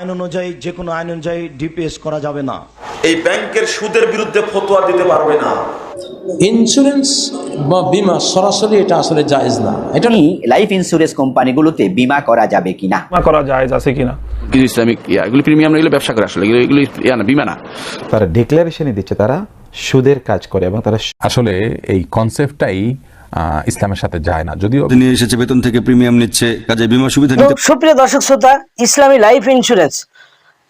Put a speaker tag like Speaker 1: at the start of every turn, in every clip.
Speaker 1: আইন অনুযায়ী যে কোনো আইন অনুযায়ী ডিপিএস করা যাবে না।
Speaker 2: এই ব্যাংকের সুদের বিরুদ্ধে ফতোয়া দিতে পারবে না।
Speaker 3: ইন্স্যুরেন্স বা বিমা সরাসরি এটা আসলে জায়েজ না। এটা
Speaker 4: লাইফ ইন্স্যুরেন্স কোম্পানিগুলোতে বীমা করা যাবে কিনা?
Speaker 5: বিমা করা যায় আছে কিনা?
Speaker 6: কিছু ইসলামিক ইয়া এগুলো প্রিমিয়াম এগুলো ব্যবসা করে আসলে। এগুলো এগুলো ইয়া না বিমা না।
Speaker 7: তারা ডিক্লারেশনই দিচ্ছে তারা সুদের কাজ করে এবং তারা
Speaker 8: আসলে এই কনসেপ্টটাই ইসলামের সাথে যায় না। যদিও
Speaker 9: নিয়ে এসেছে বেতন থেকে প্রিমিয়াম নিচ্ছে কাজে বিমা সুবিধা নিতে
Speaker 10: সুপ্রিয় দর্শক শ্রোতা ইসলামী লাইফ ইন্স্যুরেন্স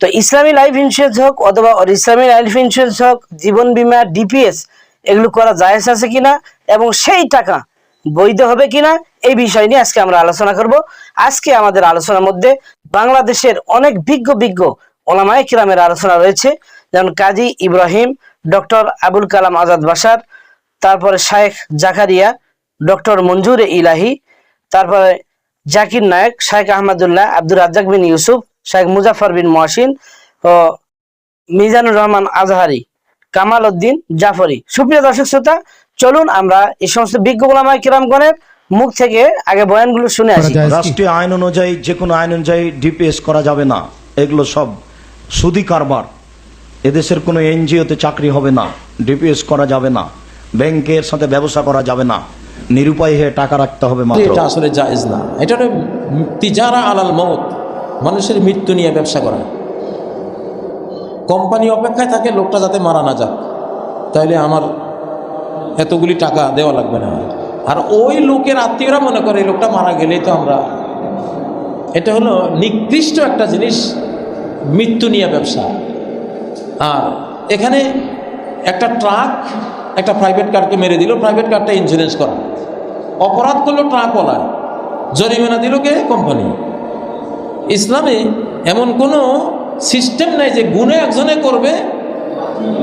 Speaker 10: তো ইসলামী লাইফ ইন্স্যুরেন্স হোক অথবা ইসলামী লাইফ ইন্স্যুরেন্স হোক জীবন বীমা ডিপিএস এগুলো করা জায়েজ আছে কিনা এবং সেই টাকা বৈধ হবে কিনা এই বিষয় নিয়ে আজকে আমরা আলোচনা করব। আজকে আমাদের আলোচনার মধ্যে বাংলাদেশের অনেক বিজ্ঞ বিজ্ঞ ওলামায়ে কিরামের আলোচনা রয়েছে। যেমন কাজী ইব্রাহিম ডক্টর আবুল কালাম আজাদ বাসার তারপরে শায়েখ জাকারিয়া ডক্টর মঞ্জুর ইলাহি তারপরে জাকির নায়ক শাহেখ আহমদুল্লাহ আব্দুর রাজ্জাক বিন ইউসুফ শাহেখ মুজাফর বিন মহসিন ও মিজানুর রহমান আজহারি কামাল উদ্দিন জাফরি। সুপ্রিয় দর্শক শ্রোতা চলুন আমরা এই সমস্ত বিজ্ঞ গোলামায় কিরামগণের মুখ থেকে আগে বয়ানগুলো শুনে আসি।
Speaker 1: রাষ্ট্রীয় আইন অনুযায়ী যে কোনো আইন অনুযায়ী ডিপিএস করা যাবে না। এগুলো সব সুদি কারবার। এদেশের কোনো এনজিওতে চাকরি হবে না। ডিপিএস করা যাবে না। ব্যাংকের সাথে ব্যবসা করা যাবে না। নিরুপায় হয়ে টাকা রাখতে হবে
Speaker 3: এটা আসলে জায়েজ না। এটা তিজারা আলাল মত মানুষের মৃত্যু নিয়ে ব্যবসা করা। কোম্পানি অপেক্ষায় থাকে লোকটা যাতে মারা না যাক। তাইলে আমার এতগুলি টাকা দেওয়া লাগবে না। আর ওই লোকের আত্মীয়রা মনে করে এই লোকটা মারা গেলেই তো আমরা এটা হলো নিকৃষ্ট একটা জিনিস, মৃত্যু নিয়ে ব্যবসা। আর এখানে একটা ট্রাক একটা প্রাইভেট কারকে মেরে দিল, প্রাইভেট কারটা ইন্স্যুরেন্স করা। অপরাধ করল ট্রাকওয়ালায় জরিমানা দিল কে? কোম্পানি। ইসলামে এমন কোনো সিস্টেম নাই যে গুণে একজনে করবে,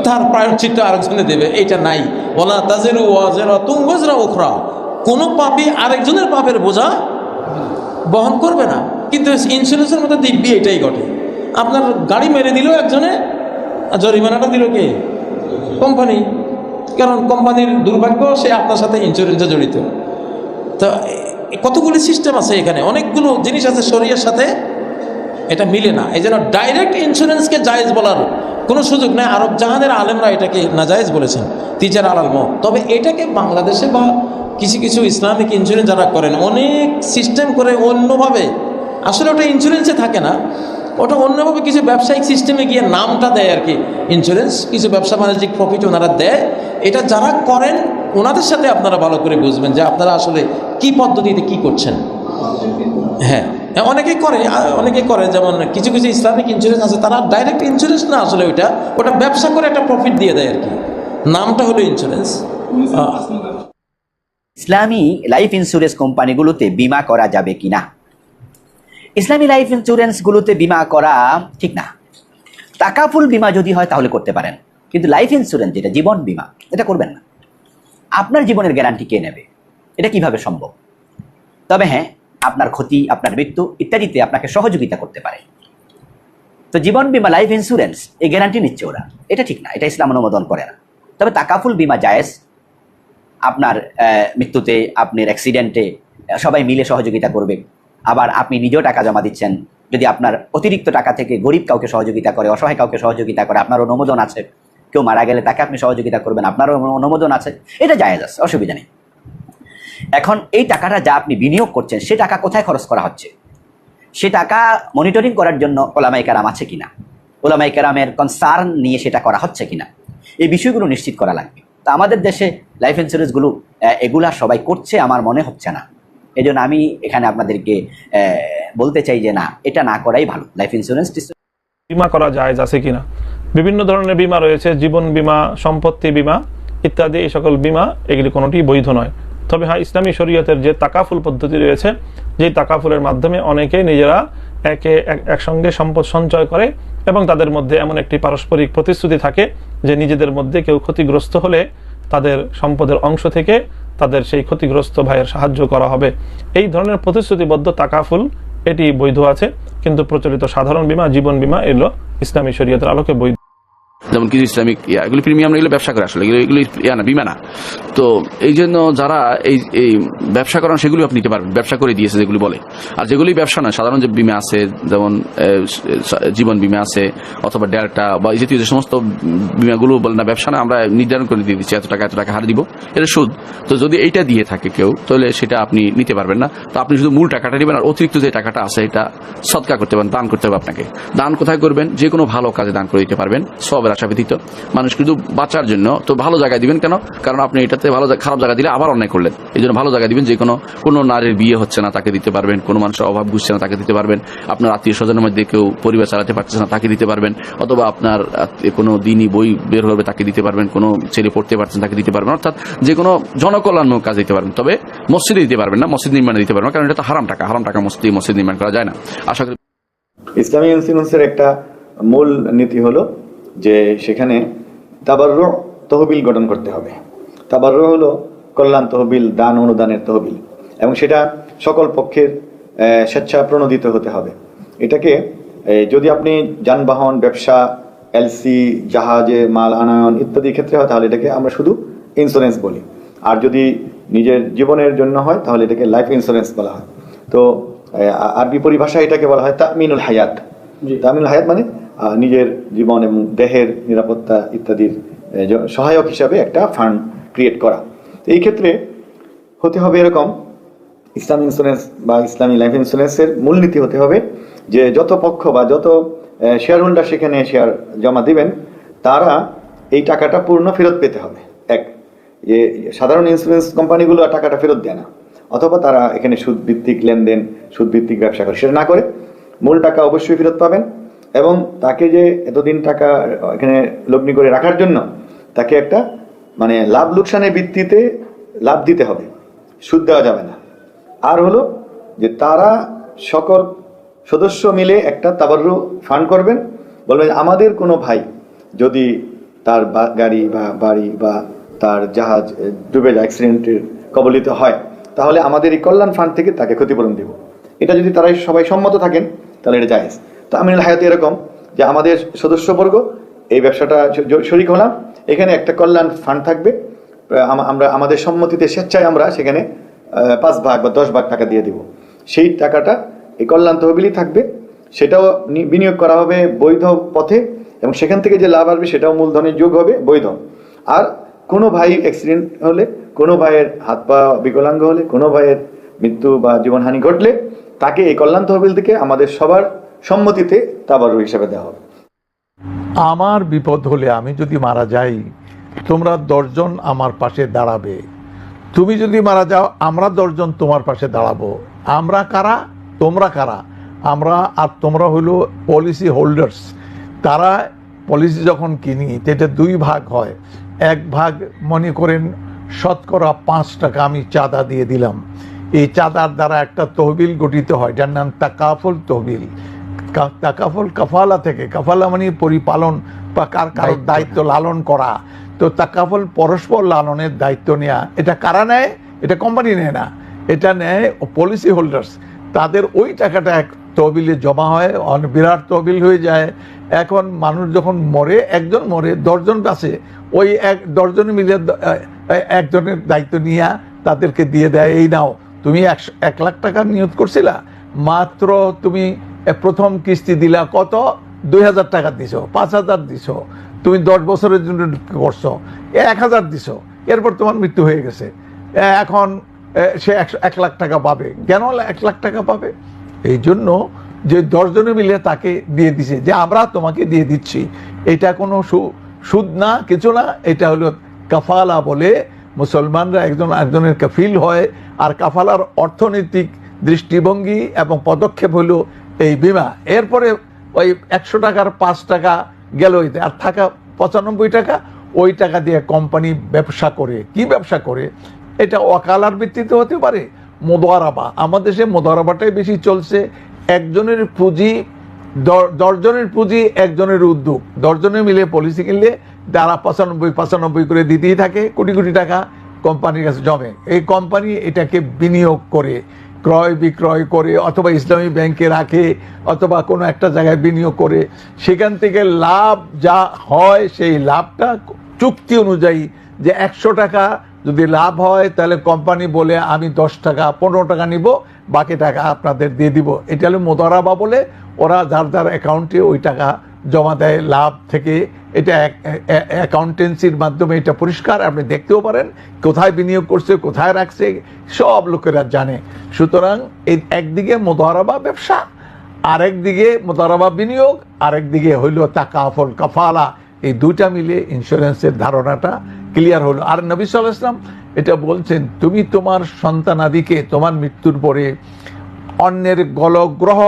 Speaker 3: তার প্রায়শ্চিত্ত আরেকজনে দেবে। এটা নাই। ওলা তাজেরু ওয়াজেরা তুমরা ওখরা কোনো পাপি আরেকজনের পাপের বোঝা বহন করবে না। কিন্তু ইন্স্যুরেন্সের মধ্যে দিব্যি এটাই ঘটে। আপনার গাড়ি মেরে দিল একজনে, আর জরিমানাটা দিল কে? কোম্পানি। কারণ কোম্পানির দুর্ভাগ্য, সে আপনার সাথে ইন্স্যুরেন্সে জড়িত। তো কতগুলি সিস্টেম আছে এখানে? অনেকগুলো জিনিস আছে শরীরের সাথে এটা মিলে না। এই জন্য ডাইরেক্ট ইন্স্যুরেন্সকে জায়েজ বলার কোনো সুযোগ নেই। আরব জাহানের আলেমরা এটাকে নাজায়েজ বলেছেন, তিজার আলাল মত তবে এটাকে বাংলাদেশে বা কিছু কিছু ইসলামিক ইন্স্যুরেন্স যারা করেন, অনেক সিস্টেম করে অন্যভাবে। আসলে ওটা ইন্স্যুরেন্সে থাকে না। ওটা অন্যভাবে কিছু ব্যবসায়িক সিস্টেমে গিয়ে নামটা দেয় আর কি ইন্স্যুরেন্স কিছু ব্যবসা বাণিজ্যিক প্রফিট ওনারা দেয়। এটা যারা করেন ওনাদের সাথে আপনারা ভালো করে বুঝবেন যে আপনারা আসলে কি পদ্ধতিতে কি করছেন। হ্যাঁ হ্যাঁ, অনেকেই করে অনেকে করে যেমন কিছু কিছু ইসলামিক ইন্স্যুরেন্স আছে তারা ডাইরেক্ট ইন্স্যুরেন্স না আসলে ওইটা ওটা ব্যবসা করে একটা প্রফিট দিয়ে দেয় আর কি। নামটা হলো ইন্স্যুরেন্স
Speaker 4: ইসলামী লাইফ ইন্স্যুরেন্স কোম্পানিগুলোতে বীমা করা যাবে কিনা? ইসলামী লাইফ ইন্স্যুরেন্সগুলোতে বীমা করা ঠিক না। টাকাফুল বীমা যদি হয়, তাহলে করতে পারেন। কিন্তু লাইফ ইন্স্যুরেন্স যেটা জীবন বীমা, এটা করবেন না। আপনার জীবনের গ্যারান্টি কে নেবে? এটা কীভাবে সম্ভব? তবে হ্যাঁ আপনার ক্ষতি, আপনার মৃত্যু ইত্যাদিতে আপনাকে সহযোগিতা করতে পারে। তো জীবন বীমা লাইফ ইন্স্যুরেন্স এই গ্যারান্টি নিচ্ছে ওরা। এটা ঠিক না, এটা ইসলাম অনুমোদন করে না। তবে টাকাফুল বীমা জায়েজ। আপনার মৃত্যুতে, আপনার অ্যাক্সিডেন্টে সবাই মিলে সহযোগিতা করবে। আবার আপনি নিজেও টাকা জমা দিচ্ছেন। যদি আপনার অতিরিক্ত টাকা থেকে গরিব কাউকে সহযোগিতা করে, অসহায় কাউকে সহযোগিতা করে আপনার অনুমোদন আছে। কেউ মারা গেলে তাকে আপনি সহযোগিতা করবেন, আপনারও অনুমোদন আছে। এটা জায়েজ আছে, অসুবিধা নেই। এখন এই টাকাটা যা আপনি বিনিয়োগ করছেন, সে টাকা কোথায় খরচ করা হচ্ছে? সে টাকা মনিটরিং করার জন্য ওলামাই কারাম আছে কিনা? ওলামাই কারামের কনসার্ন নিয়ে সেটা করা হচ্ছে কিনা? এই বিষয়গুলো নিশ্চিত করা লাগবে। তা আমাদের দেশে লাইফ ইন্স্যুরেন্সগুলো এগুলা সবাই করছে, আমার মনে হচ্ছে না। এই জন্য আমি এখানে আপনাদেরকে বলতে চাই যে না, এটা না করাই ভালো। লাইফ ইন্স্যুরেন্স
Speaker 5: বিমা করা যায় আছে কিনা? বিভিন্ন ধরনের বিমা রয়েছে, জীবন বিমা, সম্পত্তি বিমা, ইত্যাদি, এই সকল বিমা এগুলি কোনোটি বৈধ নয়। তবে হ্যাঁ ইসলামী শরীয়তের যে তাকাফুল পদ্ধতি রয়েছে, যেই তাকাফুলের মাধ্যমে অনেকে নিজেরা এক- একসঙ্গে সম্পদ সঞ্চয় করে এবং তাদের মধ্যে এমন একটি পারস্পরিক প্রতিশ্রুতি থাকে যে নিজেদের মধ্যে কেউ ক্ষতিগ্রস্ত হলে তাদের সম্পদের অংশ থেকে তাদের সেই ক্ষতিগ্রস্ত ভাইয়ের সাহায্য করা হবে। এই ধরনের প্রতিশ্রুতিবদ্ধ তাকাফুল এটি বৈধ আছে, কিন্তু প্রচলিত সাধারণ বিমা, জীবন বিমা এলো ইসলামী শরীয়তের আলোকে বৈধ।
Speaker 6: যেমন কিছু ইসলামিক, ইয়া, এগুলি প্রিমিয়াম এগুলো ব্যবসা করে আসলে, এগুলো, এগুলি ইয়া না, বিমা না। তো এই জন্য যারা এই এই ব্যবসা করেন সেগুলি আপনি নিতে পারবেন, ব্যবসা করে দিয়েছে যেগুলি বলে। আর যেগুলি ব্যবসা না সাধারণ যে বিমা আছে, যেমন জীবন বিমা আছে, অথবা ডেল্টা বা এই জাতীয় যে সমস্ত বিমাগুলো বলে না, ব্যবসা না, আমরা নির্ধারণ করে দিয়ে দিচ্ছি, এত টাকা এত টাকা হার দিব, এটা সুদ। তো যদি এইটা দিয়ে থাকে কেউ, তাহলে সেটা আপনি নিতে পারবেন না। তো আপনি শুধু মূল টাকাটা নেবেন, আর অতিরিক্ত যে টাকাটা আছে, এটা সৎকার করতে পারেন, দান করতে হবে আপনাকে। দান কোথায় করবেন? যে কোনো ভালো কাজে দান করে দিতে পারবেন সবের আশা ব্যতীত। মানুষ কিন্তু বাঁচার জন্য তো ভালো জায়গায় দিবেন কেন? কারণ আপনি এটাতে ভালো খারাপ জায়গা দিলে আবার অন্যায় করলেন। এই জন্য ভালো জায়গা দিবেন যে কোনো কোনো নারীর বিয়ে হচ্ছে না, তাকে দিতে পারবেন। কোনো মানুষের অভাব বুঝছে না, তাকে দিতে পারবেন। আপনার আত্মীয় স্বজনের মধ্যে কেউ পরিবার চালাতে পারছে না, তাকে দিতে পারবেন। অথবা আপনার কোনো দিনই বই বের হবে তাকে দিতে পারবেন। কোনো ছেলে পড়তে পারছেন তাকে দিতে পারবেন। অর্থাৎ যে কোনো জনকল্যাণমূলক কাজ দিতে পারবেন। তবে মসজিদে দিতে পারবেন না, মসজিদ নির্মাণে দিতে পারবেন কারণ এটা তো হারাম টাকা। হারাম টাকা মসজিদ মসজিদ নির্মাণ করা যায় না। আশা করি
Speaker 11: ইসলামী ইন্স্যুরেন্সের একটা মূল নীতি হলো যে সেখানে তাবার্র তহবিল গঠন করতে হবে। তাবার্র হলো কল্যাণ তহবিল দান অনুদানের তহবিল এবং সেটা সকল পক্ষের স্বেচ্ছা প্রণোদিত হতে হবে। এটাকে যদি আপনি যানবাহন ব্যবসা এলসি জাহাজে মাল আনয়ন ইত্যাদি ক্ষেত্রে হয় তাহলে এটাকে আমরা শুধু ইন্স্যুরেন্স বলি। আর যদি নিজের জীবনের জন্য হয় তাহলে এটাকে লাইফ ইন্স্যুরেন্স বলা হয়। তো আরবি পরিভাষায় এটাকে বলা হয় তামিনুল হায়াত। তামিনুল হায়াত মানে নিজের জীবন এবং দেহের নিরাপত্তা ইত্যাদির সহায়ক হিসাবে একটা ফান্ড ক্রিয়েট করা। এই ক্ষেত্রে হতে হবে এরকম ইসলাম ইন্স্যুরেন্স বা ইসলামী লাইফ ইন্স্যুরেন্সের মূলনীতি হতে হবে যে যত পক্ষ বা যত শেয়ার হোল্ডার সেখানে শেয়ার জমা দিবেন, তারা এই টাকাটা পূর্ণ ফেরত পেতে হবে। এক, যে সাধারণ ইন্স্যুরেন্স কোম্পানিগুলো আর টাকাটা ফেরত দেয় না, অথবা তারা এখানে সুদ ভিত্তিক লেনদেন সুদ ভিত্তিক ব্যবসা করে, সেটা না করে, মূল টাকা অবশ্যই ফেরত পাবেন। এবং তাকে যে এতদিন টাকা এখানে লগ্নি করে রাখার জন্য তাকে একটা মানে লাভ লোকসানের ভিত্তিতে লাভ দিতে হবে। সুদ দেওয়া যাবে না। আর হলো যে তারা সকল সদস্য মিলে একটা তাবারু ফান্ড করবেন। বলবেন, আমাদের কোনো ভাই যদি তার গাড়ি বা বাড়ি বা তার জাহাজ ডুবে যায় অ্যাক্সিডেন্টের কবলিত হয়, তাহলে আমাদের এই কল্যাণ ফান্ড থেকে তাকে ক্ষতিপূরণ দেব। এটা যদি তারা সবাই সম্মত থাকেন, তাহলে এটা জায়েজ। আমিনুল হায়াত এরকম যে আমাদের সদস্যবর্গ, এই ব্যবসাটা শরিক হলাম। এখানে একটা কল্যাণ ফান্ড থাকবে। আমরা, আমাদের সম্মতিতে স্বেচ্ছায় আমরা সেখানে পাঁচ ভাগ বা দশ ভাগ টাকা দিয়ে দিব। সেই টাকাটা এই কল্যাণ তহবিলই থাকবে। সেটাও বিনিয়োগ করা হবে বৈধ পথে এবং সেখান থেকে যে লাভ আসবে সেটাও মূলধনের যোগ হবে বৈধ। আর কোনো ভাই অ্যাক্সিডেন্ট হলে, কোনো ভাইয়ের হাত পা বিকলাঙ্গ হলে, কোনো ভাইয়ের মৃত্যু বা জীবনহানি ঘটলে, তাকে এই কল্যাণ তহবিল থেকে আমাদের সবার সম্মতিতে তাবারু হিসাবে দেওয়া হবে।
Speaker 12: আমার বিপদ হলে আমি যদি মারা যাই, তোমরা দশজন আমার পাশে দাঁড়াবে। তুমি যদি মারা যাও, আমরা দশজন তোমার পাশে দাঁড়াবো। আমরা কারা? তোমরা কারা? আমরা আর তোমরা হলো পলিসি হোল্ডার্স তারা পলিসি যখন কিনি এটা দুই ভাগ হয়। এক ভাগ মনে করেন, শতকরা পাঁচ টাকা আমি চাঁদা দিয়ে দিলাম। এই চাঁদার দ্বারা একটা তহবিল গঠিত হয়, যার নাম তাকাফল তহবিল। তাকাফল কাফালা থেকে কাফালা মানে পরিপালন বা কার কারোর দায়িত্ব। লালন করা। তো তাকাফল পরস্পর লালনের দায়িত্ব নেওয়া এটা কারা নেয়? এটা কোম্পানি নেয় না। এটা নেয় পলিসি হোল্ডার্স তাদের ওই টাকাটা এক তহবিলে জমা হয় অন- বিরাট তহবিল হয়ে যায়। এখন মানুষ যখন মরে একজন মরে দশজন বাঁচে ওই এক দশজন মিলে একজনের দায়িত্ব নিয়ে তাদেরকে দিয়ে দেয় এই নাও তুমি একশো এক লাখ টাকা নিয়োগ করছিলা মাত্র তুমি প্রথম কিস্তি দিলা কত? দুই হাজার টাকা দিছো, পাঁচ হাজার দিছো। তুমি দশ বছরের জন্য করছ এক হাজার দিছো। এরপর তোমার মৃত্যু হয়ে গেছে। এখন সে একশো এক লাখ টাকা পাবে। কেন এক লাখ টাকা পাবে? এই জন্য যে দশজনে মিলে তাকে দিয়ে দিছে, যে আমরা তোমাকে দিয়ে দিচ্ছি। এটা কোনো সুদ না, কিছু না। এটা হলো কাফালা বলে মুসলমানরা একজন একজনের কাফিল হয়। আর কাফালার অর্থনৈতিক দৃষ্টিভঙ্গি এবং পদক্ষেপ হলো এই বিমা। এরপরে ওই একশো টাকার পাঁচ টাকা গেল এতে, আর থাকা পঁচানব্বই টাকা ওই টাকা দিয়ে কোম্পানি ব্যবসা করে। কি ব্যবসা করে? এটা ওয়াকালার ভিত্তিতে হতে পারে। মোদারাবা আমাদের দেশে মোদারাবাটাই বেশি চলছে। একজনের পুঁজি দশজনের পুঁজি একজনের উদ্যোগ। দশজনে মিলে পলিসি কিনলে তারা পঁচানব্বই পঁচানব্বই করে দিতেই থাকে কোটি কোটি টাকা কোম্পানির কাছে জমে। এই কোম্পানি এটাকে বিনিয়োগ করে। ক্রয় বিক্রয় করে অথবা ইসলামী ব্যাংকে রাখে অথবা কোনো একটা জায়গায় বিনিয়োগ করে, সেখান থেকে লাভ যা হয় সেই লাভটা চুক্তি অনুযায়ী যে একশো টাকা যদি লাভ হয় তাহলে কোম্পানি বলে আমি দশ টাকা, পনেরো টাকা নিব, বাকি টাকা আপনাদের দিয়ে দিব। এটা হলো মোদারাবা বলে ওরা যার যার অ্যাকাউন্টে ওই টাকা জমা দেয় লাভ থেকে এটা অ্যাকাউন্টেন্সির মাধ্যমে এটা পরিষ্কার, আপনি দেখতেও পারেন কোথায় বিনিয়োগ করছে, কোথায় রাখছে, সব লোকেরা জানে। সুতরাং এই একদিকে মোদারাবা ব্যবসা, আরেকদিকে মোদারাবা বিনিয়োগ, আরেকদিকে হইল তাকাফল কাফালা। এই দুইটা মিলে ইন্স্যুরেন্সের ধারণাটা ক্লিয়ার হলো। আর নবী সাল্লাহ ইসলাম এটা বলছেন, তুমি তোমার সন্তানাদিকে তোমার মৃত্যুর পরে অন্যের গলগ্রহ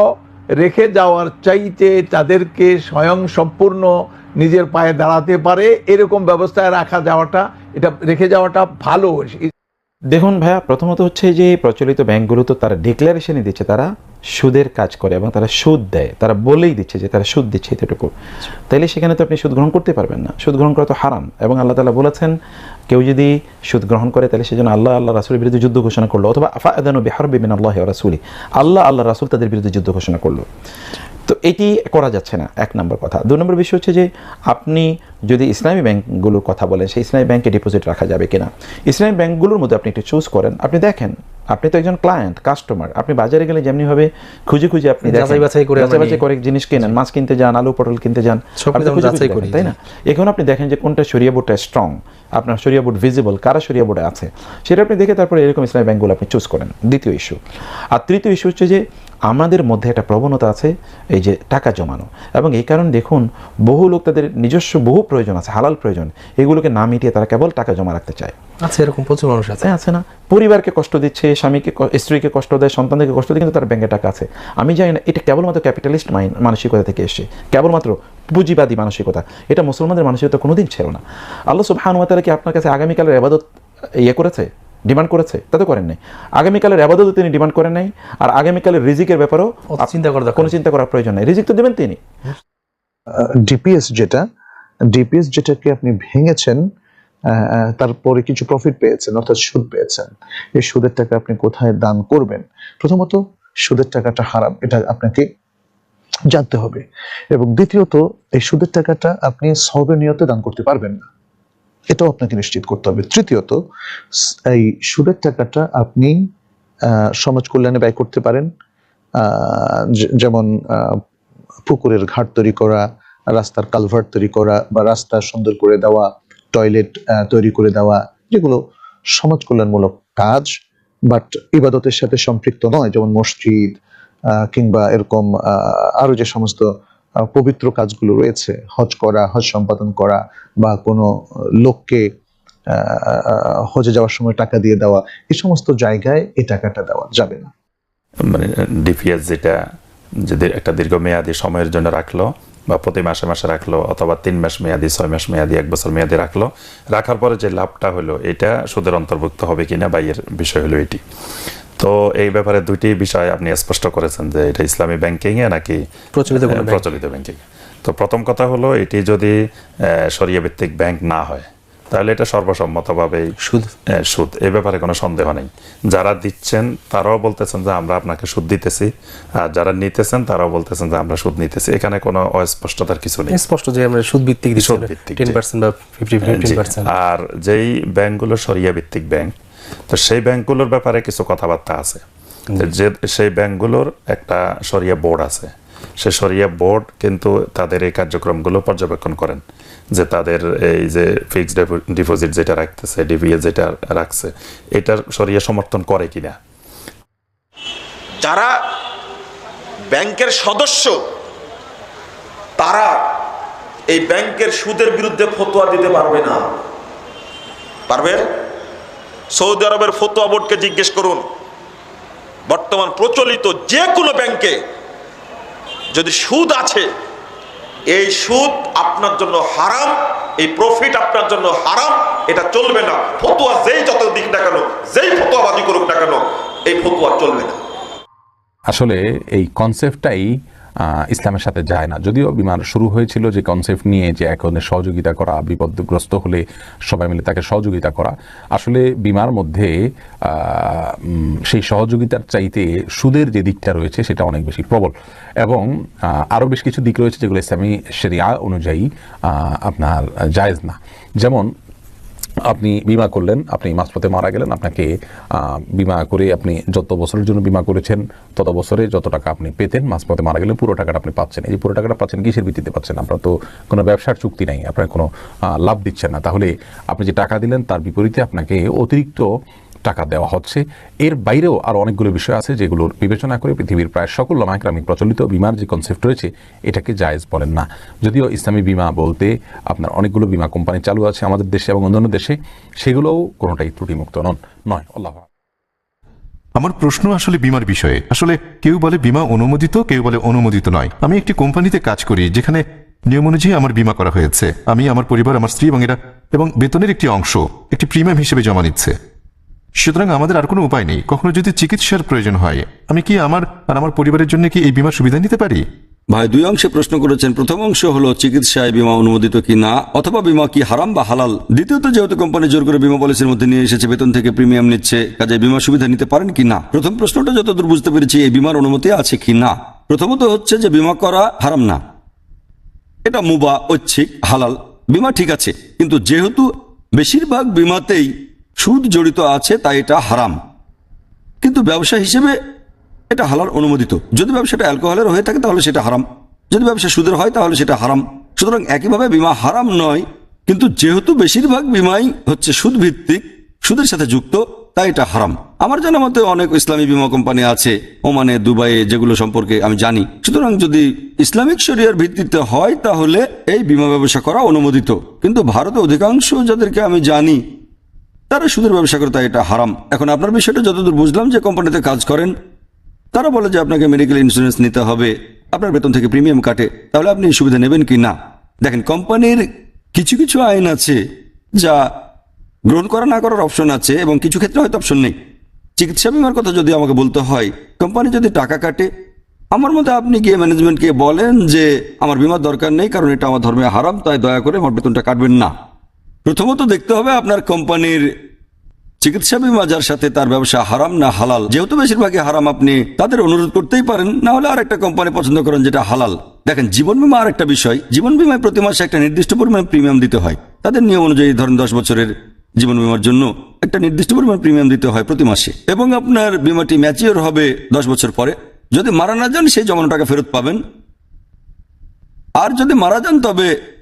Speaker 12: রেখে যাওয়ার চাইতে তাদেরকে স্বয়ং সম্পূর্ণ নিজের পায়ে দাঁড়াতে পারে, এরকম ব্যবস্থায় রাখা যাওয়াটা, এটা রেখে যাওয়াটা ভালো।
Speaker 7: দেখুন ভাইয়া, প্রথমত হচ্ছে যে প্রচলিত ব্যাংকগুলো তো তারা ডিক্লারেশনই দিচ্ছে তারা। সুদের কাজ করে এবং তারা সুদ দেয়। তারা বলেই দিচ্ছে যে তারা সুদ দিচ্ছে এতটুকু। তাইলে সেখানে তো আপনি সুদ গ্রহণ করতে পারবেন না। সুদ গ্রহণ করা তো হারাম এবং আল্লাহ তালা বলেছেন, কেউ যদি সুদ গ্রহণ করে তাহলে সেজন্য আল্লাহ আল্লাহ রাসুলের বিরুদ্ধে যুদ্ধ ঘোষণা করল। অথবা আফা আদানু বিহার বিমিন আল্লাহ রাসুলি আল্লাহ আল্লাহ রাসুল তাদের বিরুদ্ধে যুদ্ধ ঘোষণা করল। তো এটি করা যাচ্ছে না এক নম্বর কথা। দু নম্বর বিষয় হচ্ছে যে আপনি যদি ইসলামী ব্যাংকগুলোর কথা বলেন সেই ইসলামী ব্যাংকে ডিপোজিট রাখা যাবে কিনা? ইসলামী ব্যাংকগুলোর মধ্যে আপনি একটু চুজ করেন। আপনি দেখেন আপনি তো একজন ক্লায়েন্ট কাস্টমার আপনি বাজারে গেলে যেমনিভাবে খুঁজে খুঁজে আপনি
Speaker 13: যাচাই বাছাই করে
Speaker 7: যাচাই বাছাই করে জিনিস কেনেন মাছ কিনতে যান আলু পটল কিনতে যান
Speaker 13: যাচাই করি,
Speaker 7: তাই না? এখন আপনি দেখেন যে কোনটা সরিয়া বোর্ডটা স্ট্রং আপনার সরিয়া বোর্ড ভিজিবল কারা সরিয়া বোর্ডে আছে? সেটা আপনি দেখে তারপরে এরকম ইসলামী ব্যাংকগুলো আপনি চুজ করেন দ্বিতীয় ইস্যু আর তৃতীয় ইস্যু হচ্ছে যে আমাদের মধ্যে একটা প্রবণতা আছে এই যে টাকা জমানো। এবং এই কারণে দেখুন বহু লোক তাদের নিজস্ব বহু প্রয়োজন আছে হালাল প্রয়োজন। এগুলোকে না মিটিয়ে তারা কেবল টাকা জমা রাখতে চায়।
Speaker 13: আচ্ছা এরকম প্রচুর মানুষ আছে।
Speaker 7: আছে না? পরিবারকে কষ্ট দিচ্ছে স্বামীকে স্ত্রীকে কষ্ট দেয় সন্তানদেরকে কষ্ট দেয় কিন্তু তার ব্যাংকে টাকা আছে। আমি জানি না এটা কেবলমাত্র ক্যাপিটালিস্ট মাইন্ড মানসিকতা থেকে এসছে। কেবলমাত্র পুঁজিবাদী মানসিকতা। এটা মুসলমানদের মানসিকতা কোনোদিন ছিল না। আল্লাহ সুবহানুয়াতারা কি আপনার কাছে আগামীকালের আবাদত ইয়ে করেছে? ডিমান্ড করেছে তা তো করেন নাই। আগামীকালের আবাদত তিনি ডিমান্ড করেন নাই আর আগামীকালের রিজিকের ব্যাপারেও
Speaker 13: চিন্তা করার দরকার
Speaker 7: কোনো চিন্তা করার প্রয়োজন নেই। রিজিক তো দেবেন তিনি।
Speaker 14: ডিপিএস যেটা ডিপিএস যেটাকে আপনি ভেঙেছেন তারপরে কিছু প্রফিট পেয়েছেন অর্থাৎ সুদ পেয়েছেন এই সুদের টাকা আপনি কোথায় দান করবেন? প্রথমত সুদের টাকাটা হারাম এটা আপনাকে জানতে হবে। এবং দ্বিতীয়ত এই সুদের টাকাটা আপনি সবের নিয়তে দান করতে পারবেন না। এটাও আপনাকে নিশ্চিত করতে হবে। তৃতীয়ত এই সুদের টাকাটা আপনি সমাজ কল্যাণে ব্যয় করতে পারেন। যেমন পুকুরের ঘাট তৈরি করা, রাস্তার কালভার্ট তৈরি করা বা রাস্তা সুন্দর করে দেওয়া, টয়লেট তৈরি করে দেওয়া, যেগুলো সমাজ কল্যাণমূলক কাজ, বাট ইবাদতের সাথে সম্পৃক্ত নয়। যেমন মসজিদ কিংবা এরকম আরও যে সমস্ত পবিত্র কাজগুলো রয়েছে, হজ করা, হজ সম্পাদন করা বা কোনো লোককে হজে যাওয়ার সময় টাকা দিয়ে দেওয়া, এই সমস্ত জায়গায় এই টাকাটা দেওয়া যাবে না।
Speaker 4: মানে ডিপিএস যেটা যদি একটা দীর্ঘমেয়াদী সময়ের জন্য রাখল বা প্রতি মাসে মাসে রাখল অথবা তিন মাস মেয়াদি, ছয় মাস মেয়াদি, এক বছর মেয়াদি রাখল, রাখার পরে যে লাভটা হলো, এটা সুদের অন্তর্ভুক্ত হবে কিনা বা এর বিষয় হলো এটি। তো এই ব্যাপারে দুইটি বিষয় আপনি স্পষ্ট করেছেন যে এটা ইসলামী ব্যাংকিং এ নাকি
Speaker 13: প্রচলিত কোনো
Speaker 4: প্রচলিত ব্যাংকিং তো প্রথম কথা হলো এটি যদি সরিয়া ভিত্তিক ব্যাংক না হয় তাহলে এটা সর্বসম্মতভাবেই
Speaker 13: সুদ।
Speaker 4: সুদ। এ ব্যাপারে কোনো সন্দেহ নেই। যারা দিচ্ছেন তারাও বলতেছেন যে আমরা আপনাকে সুদ দিতেছি। আর যারা নিতেছেন তারাও বলতেছেন যে আমরা সুদ নিতেছি। এখানে কোনো অস্পষ্টতার কিছু নেই।
Speaker 13: স্পষ্ট যে আমরা সুদ ভিত্তিক দিচ্ছি
Speaker 4: সুদ ভিত্তিক, আর যেই ব্যাংকগুলো সরিয়া ভিত্তিক ব্যাংক তো সেই ব্যাংকগুলোর ব্যাপারে কিছু কথাবার্তা আছে। যে সেই ব্যাংকগুলোর একটা সরিয়া বোর্ড আছে। সে সরিয়া বোর্ড কিন্তু তাদের এই কার্যক্রমগুলো পর্যবেক্ষণ করেন। যে তাদের এই যে ফিক্সড ডিপোজিট যেটা রাখতেছে ডিপিএ যেটা রাখছে এটার সরিয়া সমর্থন করে কিনা।
Speaker 15: যারা ব্যাংকের সদস্য তারা এই ব্যাংকের সুদের বিরুদ্ধে ফতোয়া দিতে পারবে না। পারবে? সৌদি আরবের ফতোয়া বোর্ডকে জিজ্ঞেস করুন, বর্তমান প্রচলিত যে কোনো ব্যাংকে যদি সুদ আছে, এই সুদ আপনার জন্য হারাম, এই প্রফিট আপনার জন্য হারাম, এটা চলবে না। ফতোয়া যেই যত দিক না কেন, যেই ফতোয়াবাজি করুক না কেন, এই ফতোয়া চলবে না।
Speaker 8: আসলে এই কনসেপ্টটাই ইসলামের সাথে যায় না। যদিও বিমার শুরু হয়েছিল যে কনসেপ্ট নিয়ে যে একজনের সহযোগিতা করা, বিপদগ্রস্ত হলে সবাই মিলে তাকে সহযোগিতা করা। আসলে বিমার মধ্যে সেই সহযোগিতার চাইতে সুদের যে দিকটা রয়েছে সেটা অনেক বেশি প্রবল। এবং আরও বেশ কিছু দিক রয়েছে যেগুলো ইসলামী শরিয়া অনুযায়ী আপনার জায়েজ না। যেমন আপনি বিমা করলেন, আপনি মাঝপথে মারা গেলেন, আপনাকে বিমা করে আপনি যত বছরের জন্য বিমা করেছেন, তত বছরে যত টাকা আপনি পেতেন মাঝপথে মারা গেলেন পুরো টাকাটা আপনি পাচ্ছেন। এই যে পুরো টাকাটা পাচ্ছেন, কিসের ভিত্তিতে পাচ্ছেন? আপনার তো কোনো ব্যবসার চুক্তি নাই, আপনার কোনো লাভ দিচ্ছেন না। তাহলে আপনি যে টাকা দিলেন, তার বিপরীতে আপনাকে অতিরিক্ত টাকা দেওয়া হচ্ছে। এর বাইরেও আরও অনেকগুলো বিষয় আছে যেগুলোর বিবেচনা করে পৃথিবীর প্রায় সকল লমাইক্রামিক প্রচলিত বিমার যে কনসেপ্ট রয়েছে, এটাকে জায়েজ বলেন না। যদিও ইসলামী বিমা বলতে আপনার অনেকগুলো বিমা কোম্পানি চালু আছে আমাদের দেশে এবং অন্যান্য দেশে, সেগুলোও কোনোটাই ত্রুটিমুক্ত নন। নয়, আল্লাহ
Speaker 16: আমার প্রশ্ন আসলে বিমার বিষয়ে। আসলে কেউ বলে বিমা অনুমোদিত, কেউ বলে অনুমোদিত নয়। আমি একটি কোম্পানিতে কাজ করি যেখানে নিয়ম অনুযায়ী আমার বিমা করা হয়েছে। আমি, আমার পরিবার, আমার স্ত্রী এবং এরা, এবং বেতনের একটি অংশ, একটি প্রিমিয়াম হিসেবে জমা নিচ্ছে। সুতরাং আমাদের আর কোনো উপায় নেই। কখনো যদি চিকিৎসার প্রয়োজন হয়, আমি কি আমার আর আমার পরিবারের জন্য কি এই বিমার সুবিধা নিতে পারি?
Speaker 9: ভাই, দুই অংশে প্রশ্ন করেছেন। প্রথম অংশ হলো, চিকিৎসায় বিমা অনুমোদিত কি না, অথবা বিমা কি হারাম বা হালাল? দ্বিতীয়ত, যেহেতু কোম্পানি জোর করে বিমা পলিসির মধ্যে নিয়ে এসেছে, বেতন থেকে প্রিমিয়াম নিচ্ছে, কাজে বিমা সুবিধা নিতে পারেন কি না? প্রথম প্রশ্নটা যতদূর বুঝতে পেরেছি, এই বিমার অনুমতি আছে কি না? প্রথমত হচ্ছে যে, বিমা করা হারাম না। এটা মুবা, ঐচ্ছিক, হালাল। বিমা ঠিক আছে। কিন্তু যেহেতু বেশিরভাগ বিমাতেই সুদ জড়িত আছে, তাই এটা হারাম। কিন্তু ব্যবসা হিসেবে এটা হালাল অনুমোদিত। যদি ব্যবসাটা অ্যালকোহলের হয়ে থাকে, তাহলে সেটা হারাম। যদি ব্যবসা সুদের হয়, তাহলে সেটা হারাম। সুতরাং একইভাবে বিমা হারাম নয়, কিন্তু যেহেতু বেশিরভাগ বিমাই হচ্ছে সুদ ভিত্তিক সুদের সাথে যুক্ত, তাই এটা হারাম। আমার জানা মতে অনেক ইসলামী বিমা কোম্পানি আছে, ওমানে, দুবাইয়ে, যেগুলো সম্পর্কে আমি জানি। সুতরাং যদি ইসলামিক শরিয়ার ভিত্তিতে হয়, তাহলে এই বিমা ব্যবসা করা অনুমোদিত। কিন্তু ভারতে অধিকাংশ যাদেরকে আমি জানি তারা সুদের ব্যবসা করে, তাই এটা হারাম। এখন আপনার বিষয়টা যতদূর বুঝলাম যে কোম্পানিতে কাজ করেন, তারা বলে যে আপনাকে মেডিকেল ইন্স্যুরেন্স নিতে হবে, আপনার বেতন থেকে প্রিমিয়াম কাটে, তাহলে আপনি সুবিধা নেবেন কি না? দেখেন, কোম্পানির কিছু কিছু আইন আছে যা গ্রহণ করা না করার অপশন আছে এবং কিছু ক্ষেত্রে হয়তো অপশন নেই। চিকিৎসা বিমার কথা যদি আমাকে বলতে হয়, কোম্পানি যদি টাকা কাটে, আমার মতে আপনি গিয়ে ম্যানেজমেন্টকে বলেন যে, আমার বিমার দরকার নেই, কারণ এটা আমার ধর্মে হারাম, তাই দয়া করে আমার বেতনটা কাটবেন না। প্রথমত দেখতে হবে আপনার কোম্পানির চিকিৎসা বিমা যার সাথে তার ব্যবসা হারাম না হালাল। যেহেতু বেশিরভাগই হারাম, আপনি তাদের অনুরোধ করতেই পারেন। না হলে আর একটা কোম্পানি পছন্দ করেন যেটা হালাল। দেখেন, জীবন বিমা আর একটা বিষয়। জীবন বিমায় প্রতি মাসে একটা নির্দিষ্ট পরিমাণ প্রিমিয়াম দিতে হয়। তাদের নিয়ম অনুযায়ী ধরেন দশ বছরের জীবন বিমার জন্য একটা নির্দিষ্ট পরিমাণ প্রিমিয়াম দিতে হয় প্রতি মাসে। এবং আপনার বিমাটি ম্যাচিওর হবে দশ বছর পরে। যদি মারা না যান সেই জমানো টাকা ফেরত পাবেন। আর যদি মারা যান, তবে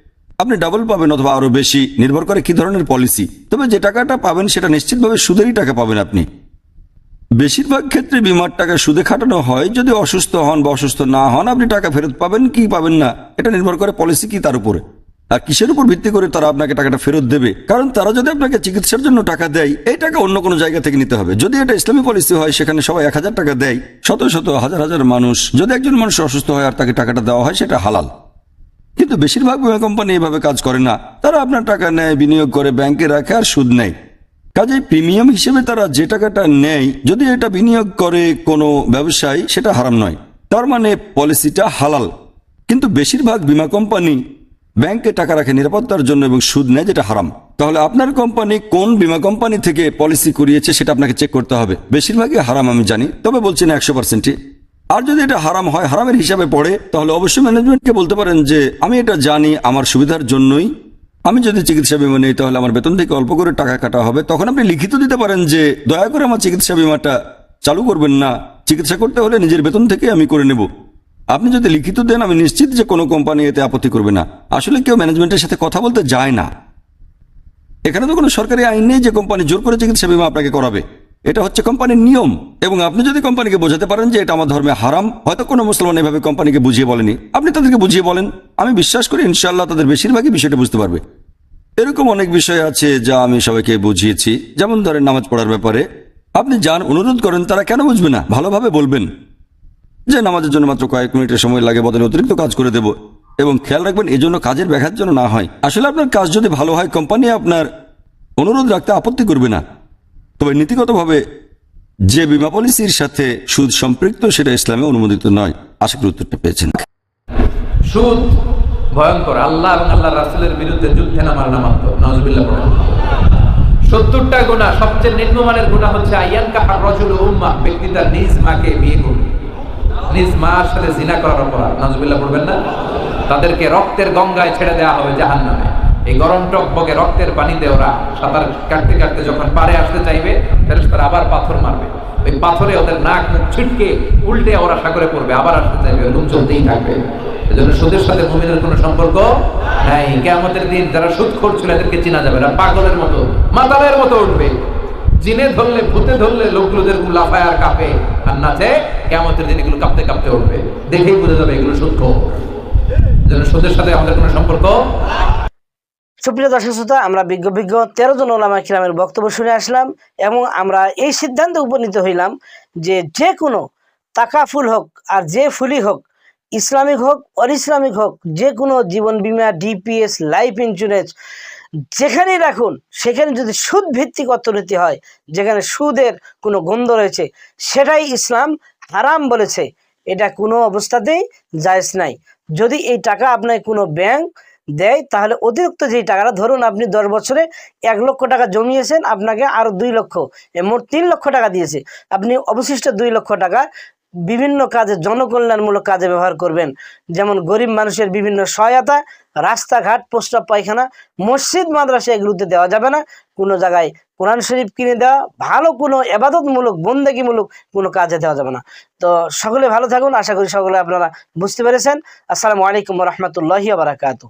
Speaker 9: আপনি ডাবল পাবেন অথবা আরও বেশি, নির্ভর করে কি ধরনের পলিসি তবে যে টাকাটা পাবেন সেটা নিশ্চিতভাবে সুদেরই টাকা পাবেন আপনি। বেশিরভাগ ক্ষেত্রে বিমার টাকা সুদে খাটানো হয় যদি অসুস্থ হন বা অসুস্থ না হন, আপনি টাকা ফেরত পাবেন কি পাবেন না, এটা নির্ভর করে পলিসি কি তার উপরে। আর কিসের উপর ভিত্তি করে তারা আপনাকে টাকাটা ফেরত দেবে? কারণ তারা যদি আপনাকে চিকিৎসার জন্য টাকা দেয়, এই টাকা অন্য কোনো জায়গা থেকে নিতে হবে। যদি এটা ইসলামী পলিসি হয়, সেখানে সবাই এক হাজার টাকা দেয়, শত শত, হাজার হাজার মানুষ। যদি একজন মানুষ অসুস্থ হয় আর তাকে টাকাটা দেওয়া হয়, সেটা হালাল। কিন্তু বেশিরভাগ বিমা কোম্পানি এভাবে কাজ করে না। তারা আপনার টাকা নেয়, বিনিয়োগ করে, ব্যাংকে রাখে আর সুদ নেয়। কাজে প্রিমিয়াম হিসেবে তারা যে টাকাটা নেয়, যদি এটা বিনিয়োগ করে কোনো ব্যবসায়, সেটা হারাম নয়। তার মানে পলিসিটা হালাল। কিন্তু বেশিরভাগ বিমা কোম্পানি ব্যাংকে টাকা রাখে, নিরাপত্তার জন্য এবং সুদ নেয় যেটা হারাম। তাহলে আপনার কোম্পানি কোন বিমা কোম্পানি থেকে পলিসি করিয়েছে সেটা আপনাকে চেক করতে হবে। বেশিরভাগই হারাম আমি জানি, তবে বলছি না একশো পার্সেন্টই আর যদি এটা হারাম হয়, হারামের হিসাবে পড়ে, তাহলে অবশ্যই ম্যানেজমেন্টকে বলতে পারেন যে, আমি এটা জানি, আমার সুবিধার জন্যই। আমি যদি চিকিৎসা বিমা নিই, তাহলে আমার বেতন থেকে অল্প করে টাকা কাটা হবে। তখন আপনি লিখিত দিতে পারেন যে, দয়া করে আমার চিকিৎসা বিমাটা চালু করবেন না। চিকিৎসা করতে হলে নিজের বেতন থেকে আমি করে নেব। আপনি যদি লিখিত দেন, আমি নিশ্চিত যে কোনো কোম্পানি এতে আপত্তি করবে না। আসলে কেউ ম্যানেজমেন্টের সাথে কথা বলতে যায় না। এখানে তো কোনো সরকারি আইন নেই যে কোম্পানি জোর করে চিকিৎসা বিমা আপনাকে করাবে। এটা হচ্ছে কোম্পানির নিয়ম। এবং আপনি যদি কোম্পানিকে বোঝাতে পারেন যে এটা আমার ধর্মে হারাম, হয়তো কোনো মুসলমান এভাবে কোম্পানিকে বুঝিয়ে বলেনি। আপনি তাদেরকে বুঝিয়ে বলেন। আমি বিশ্বাস করি ইনশাল্লাহ তাদের বেশিরভাগই বিষয়টা বুঝতে পারবে। এরকম অনেক বিষয় আছে যা আমি সবাইকে বুঝিয়েছি। যেমন ধরেন নামাজ পড়ার ব্যাপারে। আপনি যান অনুরোধ করেন, তারা কেন বুঝবে না? ভালোভাবে বলবেন। যে নামাজের জন্য মাত্র কয়েক মিনিটের সময় লাগে, বদলে অতিরিক্ত কাজ করে দেব। এবং খেয়াল রাখবেন, এজন্য কাজের ব্যাঘাত যেন না হয়। আসলে আপনার কাজ যদি ভালো হয়, কোম্পানি আপনার অনুরোধ রাখতে আপত্তি করবে না। তবে নীতিগতভাবে যে বিমা পলিসির সাথে সুদ সম্পৃক্ত, সেটা ইসলামে অনুমোদিত নয়। আশা করি উত্তরটা পেয়েছেন।
Speaker 17: সুদ ভয়ঙ্কর। আল্লাহ এবং আল্লাহ রাসুলের বিরুদ্ধে যুদ্ধে নামার পড়ে। সত্তরটা গুণা সবচেয়ে নিম্নমানের গুণা হচ্ছে ব্যক্তি তার নিজ মাকে বিয়ে করবে। নিজ মার সাথে জিনা করার অপরাধ। নজবিল্লা পড়বেন না? তাদেরকে রক্তের গঙ্গায় ছেড়ে দেওয়া হবে জাহান নামে এই গরম টকবকে রক্তের পানিতে ওরা সাঁতার কাটতে কাটতে যখন পারে আসতে চাইবে তারা আবার পাথর মারবে। ওই পাথরে ওদের নাক মুখ ছিটকে উল্টে ওরা সাগরে পড়বে, আবার আসতে চাইবে এরকম চলতেই থাকবে। এজন্য সুদের সাথে মুমিনের কোনো সম্পর্ক নাই। কেমতের দিন যারা সুদ করছিল এদেরকে চেনা যাবে না। পাগলের মতো, মাতালের মতো উঠবে। জিনে ধরলে, ভূতে ধরলে লোকগুলোদের লাফায় আর কাঁপে। আর নাচে কেমতের দিন এগুলো কাঁপতে কাঁপতে উঠবে। দেখেই বুঝে যাবে এগুলো সূক্ষ্ম যেন সুদের সাথে আমাদের কোনো সম্পর্ক
Speaker 10: সুপ্রিয় দর্শক শ্রোতা, আমরা বিজ্ঞ বিজ্ঞ তেরো জন ওলামা কিরামের বক্তব্য শুনে আসলাম এবং আমরা এই সিদ্ধান্তে উপনীত হইলাম যে যে কোনো টাকা ফুল হোক আর যে ফুলই হোক, ইসলামিক হোক অর ইসলামিক হোক, যে কোনো জীবন বিমা, ডিপিএস, লাইফ ইন্স্যুরেন্স, যেখানেই রাখুন, সেখানে যদি সুদ ভিত্তিক অর্থনীতি হয়, যেখানে সুদের কোনো গন্ধ রয়েছে, সেটাই ইসলাম হারাম বলেছে। এটা কোনো অবস্থাতেই জায়েজ নাই। যদি এই টাকা আপনার কোনো ব্যাংক দেয়, তাহলে অতিরিক্ত যেই টাকাটা, ধরুন আপনি দশ বছরে এক লক্ষ টাকা জমিয়েছেন, আপনাকে আরও দুই লক্ষ মোট তিন লক্ষ টাকা দিয়েছে। আপনি অবশিষ্ট দুই লক্ষ টাকা বিভিন্ন কাজে, জনকল্যাণমূলক কাজে ব্যবহার করবেন। যেমন গরিব মানুষের বিভিন্ন সহায়তা, রাস্তাঘাট প্রস্রাব পায়খানা, মসজিদ, মাদ্রাসা এগুলোতে দেওয়া যাবে না। কোনো জায়গায় কোরআন শরীফ কিনে দেওয়া, ভালো কোনো এবাদতমূলক বন্দেগীমূলক কোনো কাজে দেওয়া যাবে না। তো সকলে ভালো থাকুন, আশা করি সকলে আপনারা বুঝতে পেরেছেন। আসসালামু আলাইকুম রহমতুল্লাহি বারাকাতু